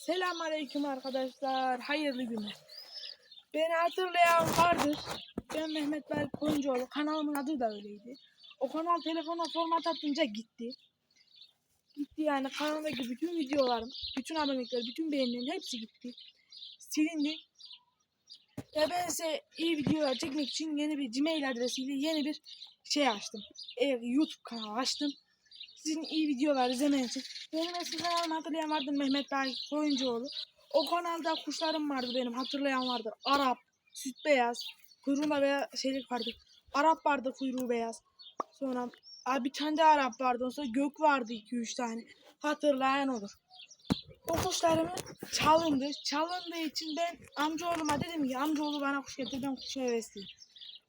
Selamünaleyküm arkadaşlar. Hayırlı günler. Beni hatırlayan vardır. Ben Mehmet Berk Koyuncuoğlu. Kanalımın adı da öyleydi. O kanal telefona format atınca gitti. Gitti yani kanaldaki bütün videolarım, bütün abonelikler, bütün beğenilerin hepsi gitti. Silindi. Ve ben ise iyi videolar çekmek için yeni bir Gmail adresiyle yeni bir şey açtım. E, YouTube kanalı açtım. Sizin iyi videolar izlemeniz için. Benim eski kanalımı hatırlayan vardır Mehmet Bey Koyuncuoğlu. O kanalda kuşlarım vardı benim hatırlayan vardır. Arap, süt beyaz, kuyruğunda beyaz şeylik vardı. Arap vardı kuyruğu beyaz. Sonra abi bir tane de Arap vardı. Sonra gök vardı 2-3 tane. Hatırlayan olur. O kuşlarımı çalındı. Çalındığı için ben amcaoğluma dedim ki amcaoğlu bana kuş getir ben kuşa hevesliyim.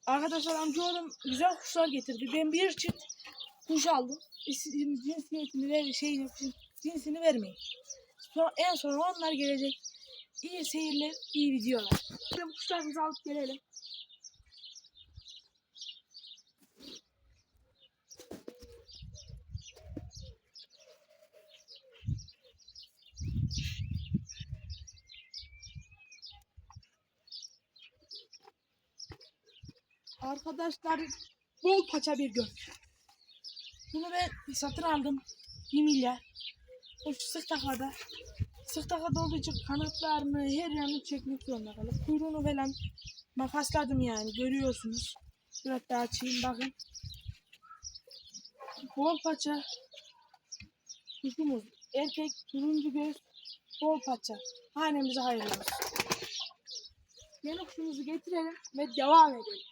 Arkadaşlar amcaoğlum güzel kuşlar getirdi. Ben bir çift kuş aldım. Cinsiyetini ver, şeyini, cinsini vermeyin. Sonra, en sonra onlar gelecek. İyi seyirler, iyi videolar. Şimdi bu kuşlarımızı alıp gelelim. Arkadaşlar bol paça bir gök. Bunu ben satın aldım. 1 milyar. Bu sık takada. Sık takada olduğu için kanatlarını her yanını çekmek zorunda kalıp kuyruğunu falan makasladım yani görüyorsunuz. Biraz daha açayım bakın. Bol paça. Kuşumuz erkek turuncu göz bol paça. Hanemize hayırlı olsun. Yeni kuşumuzu getirelim ve devam edelim.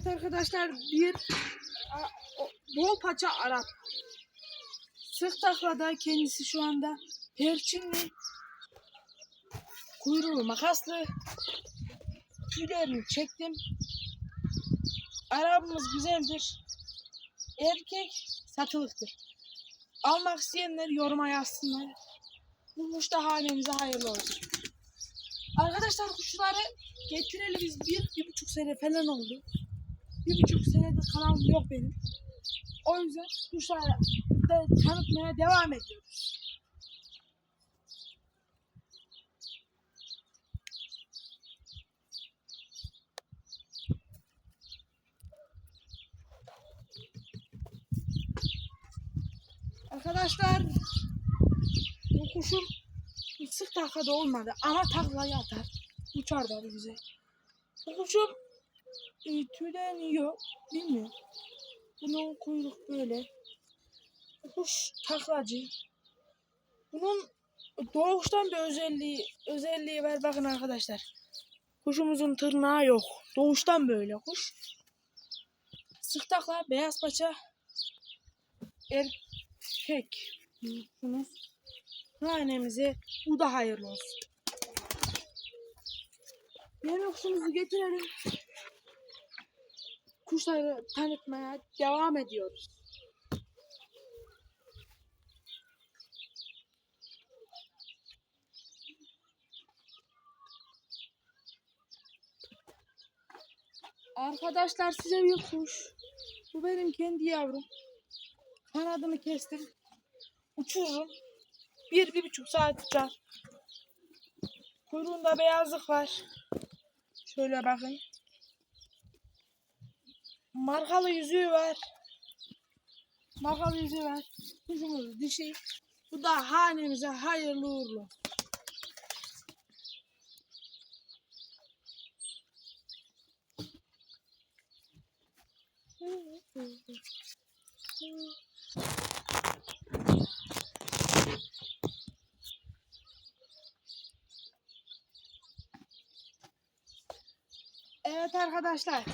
Evet arkadaşlar bir a- bol paça Arap. Sık taklada kendisi şu anda perçinli. Kuyruğu makaslı. Tüylerini çektim. Arabımız güzeldir. Erkek satılıktır. Almak isteyenler yoruma yazsınlar. Bu kuş da hanemize hayırlı olsun. Arkadaşlar kuşları getireli biz bir, bir buçuk sene falan oldu. Bir buçuk senedir kanalım yok benim. O yüzden kuşları da tanıtmaya devam ediyoruz. Arkadaşlar bu kuşum sık takada olmadı ama taklayı atar. Uçar da güzel. Bu kuşum tüyden yiyor. Bilmiyorum. Bunun kuyruk böyle. Kuş taklacı. Bunun doğuştan bir özelliği özelliği var bakın arkadaşlar. Kuşumuzun tırnağı yok. Doğuştan böyle kuş. Sık takla, beyaz paça, erkek. Bunu hanemize bu da hayırlı olsun. Yeni kuşumuzu getirelim kuşları tanıtmaya devam ediyoruz. Arkadaşlar size bir kuş. Bu benim kendi yavrum. Kanadını kestim. Uçururum. Bir, bir buçuk saat uçar. Kuyruğunda beyazlık var. Şöyle bakın. Markalı yüzüğü var. Markalı yüzüğü var. Kuşumuz dişi. Bu da hanemize hayırlı uğurlu. Evet arkadaşlar.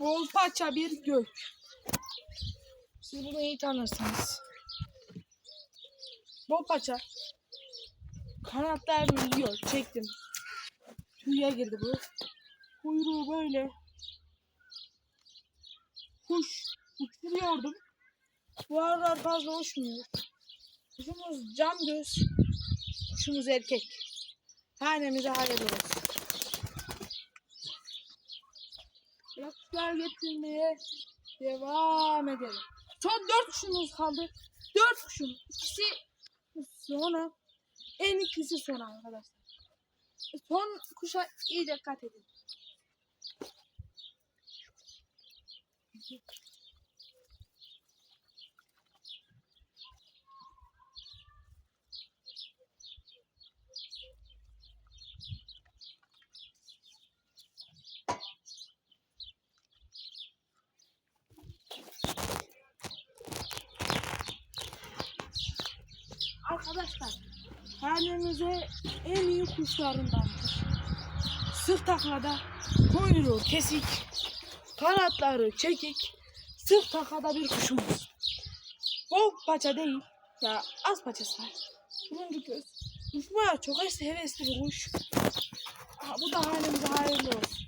Bol paça bir gök. Siz bunu iyi tanırsınız. Bol paça. Kanatlarını yiyor. Çektim. Tüye girdi bu. Kuyruğu böyle. Kuş. Uçuruyordum. Bu aralar fazla uçmuyor. Kuşumuz cam göz. Kuşumuz erkek. Hanemize hayırlı olsun. Kuşlar getirmeye devam edelim. Son dört kuşumuz kaldı. Dört kuşum. İkisi sonra en ikisi sonra arkadaşlar. Son kuşa iyi dikkat edin. Arkadaşlar hanemize en iyi kuşlarındandır. Sırt taklada kuyruğu kesik, kanatları çekik, sırt taklada bir kuşumuz. Bol paça değil, ya az paçası var. Turuncu göz. Uçmaya çok hevesli bir kuş. Ha, bu da hanemize hayırlı olsun.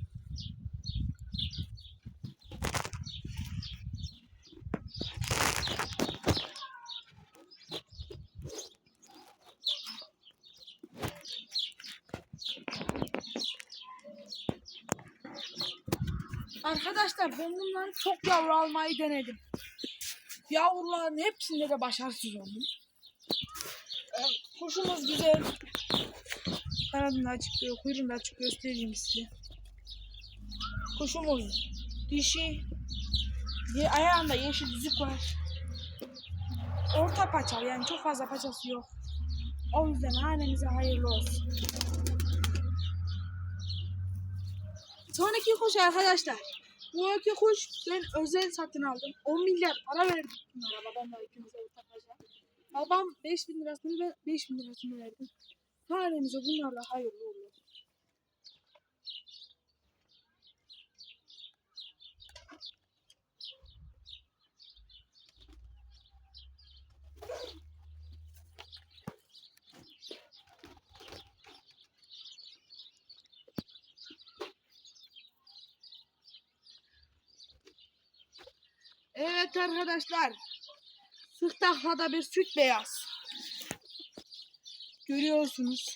Arkadaşlar ben bunların çok yavru almayı denedim. Yavruların hepsinde de başarısız oldum. Ee, Kuşumuz güzel. Kanadını açık, kuyruğunu da açık göstereyim size. Kuşumuz dişi. Ayağında yeşil dizik var. Orta paçalı yani çok fazla paçası yok. O yüzden hanemize hayırlı olsun. Sonraki kuş arkadaşlar. Bu iki kuş ben özel satın aldım. 10 milyar para verdim bunlara babamla ikimize ortak paşa. Babam 5000 lirasını ben 5000 lirasını verdim. Hanemize bunlar da hayırlı uğurlu olsun. Evet arkadaşlar. Sık taklada bir süt beyaz. Görüyorsunuz.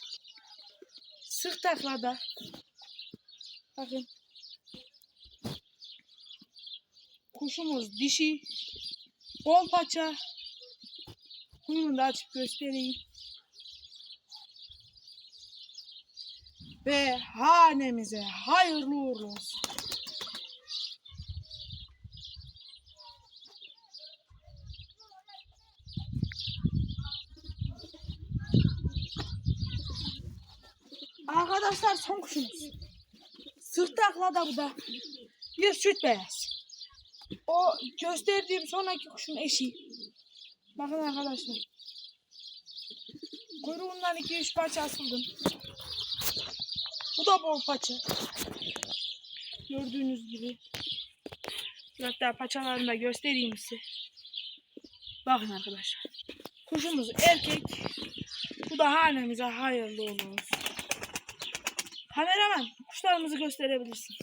Sık taklada. Bakın. Kuşumuz dişi. Bol paça. Kuyruğunu da açıp göstereyim. Ve hanemize hayırlı uğurlu olsun. Arkadaşlar son kuşumuz. Sırt taklada bu da. Bir süt beyaz. O gösterdiğim sonraki kuşun eşi. Bakın arkadaşlar. Kuyruğundan iki üç parça asıldım. Bu da bol paça. Gördüğünüz gibi. Hatta paçalarını da göstereyim size. Bakın arkadaşlar. Kuşumuz erkek. Bu da hanemize hayırlı olsun. Kameraman kuşlarımızı gösterebilirsin.